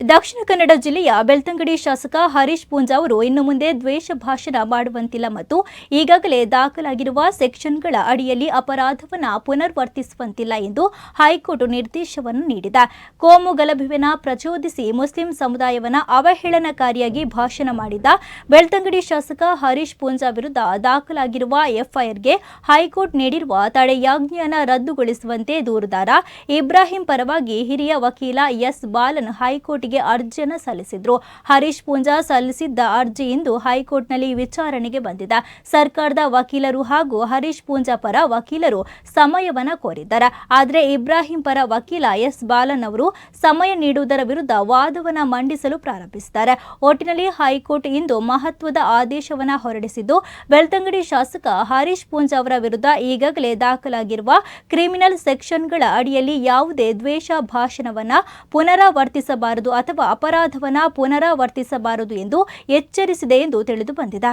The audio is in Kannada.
ದಕ್ಷಿಣ ಕನ್ನಡ ಜಿಲ್ಲೆಯ ಬೆಳ್ತಂಗಡಿ ಶಾಸಕ ಹರೀಶ್ ಪೂಂಜಾ ಅವರು ಇನ್ನು ಮುಂದೆ ದ್ವೇಷ ಭಾಷಣ ಮಾಡುವಂತಿಲ್ಲ ಮತ್ತು ಈಗಾಗಲೇ ದಾಖಲಾಗಿರುವ ಸೆಕ್ಷನ್ಗಳ ಅಡಿಯಲ್ಲಿ ಅಪರಾಧವನ್ನು ಪುನರ್ವರ್ತಿಸುವಂತಿಲ್ಲ ಎಂದು ಹೈಕೋರ್ಟ್ ನಿರ್ದೇಶವನ್ನು ನೀಡಿದೆ. ಕೋಮು ಗಲಭೆಯನ್ನು ಪ್ರಚೋದಿಸಿ ಮುಸ್ಲಿಂ ಸಮುದಾಯವನ್ನ ಅವಹೇಳನಕಾರಿಯಾಗಿ ಭಾಷಣ ಮಾಡಿದ ಬೆಳ್ತಂಗಡಿ ಶಾಸಕ ಹರೀಶ್ ಪೂಂಜಾ ವಿರುದ್ಧ ದಾಖಲಾಗಿರುವ ಎಫ್ಐಆರ್ಗೆ ಹೈಕೋರ್ಟ್ ನೀಡಿರುವ ತಡೆಯಾಜ್ಞೆಯನ್ನು ರದ್ದುಗೊಳಿಸುವಂತೆ ದೂರುದಾರ ಇಬ್ರಾಹಿಂ ಪರವಾಗಿ ಹಿರಿಯ ವಕೀಲ ಎಸ್ ಬಾಲನ್ ಹೈಕೋರ್ಟ್ಗೆ ಅರ್ಜಿಯನ್ನು ಸಲ್ಲಿಸಿದ್ರು. ಹರೀಶ್ ಪೂಂಜಾ ಸಲ್ಲಿಸಿದ್ದ ಅರ್ಜಿ ಇಂದು ಹೈಕೋರ್ಟ್ನಲ್ಲಿ ವಿಚಾರಣೆಗೆ ಬಂದಿದೆ. ಸರ್ಕಾರದ ವಕೀಲರು ಹಾಗೂ ಹರೀಶ್ ಪೂಂಜಾ ಪರ ವಕೀಲರು ಸಮಯವನ್ನ ಕೋರಿದ್ದಾರೆ. ಆದರೆ ಇಬ್ರಾಹಿಂ ಪರ ವಕೀಲ ಎಸ್ ಬಾಲನ್ ಅವರು ಸಮಯ ನೀಡುವುದರ ವಿರುದ್ಧ ವಾದವನ್ನ ಮಂಡಿಸಲು ಪ್ರಾರಂಭಿಸಿದ್ದಾರೆ. ಒಟ್ಟಿನಲ್ಲಿ ಹೈಕೋರ್ಟ್ ಇಂದು ಮಹತ್ವದ ಆದೇಶವನ್ನ ಹೊರಡಿಸಿದ್ದು, ಬೆಳ್ತಂಗಡಿ ಶಾಸಕ ಹರೀಶ್ ಪೂಂಜಾ ಅವರ ವಿರುದ್ಧ ಈಗಾಗಲೇ ದಾಖಲಾಗಿರುವ ಕ್ರಿಮಿನಲ್ ಸೆಕ್ಷನ್ಗಳ ಅಡಿಯಲ್ಲಿ ಯಾವುದೇ ದ್ವೇಷ ಭಾಷಣವನ್ನ ಪುನರಾವರ್ತಿಸಬಾರದು ಅಥವಾ ಅಪರಾಧವನ್ನ ಪುನರಾವರ್ತಿಸಬಾರದು ಎಂದು ಎಚ್ಚರಿಸಿದೆ ಎಂದು ತಿಳಿದು ಬಂದಿದೆ.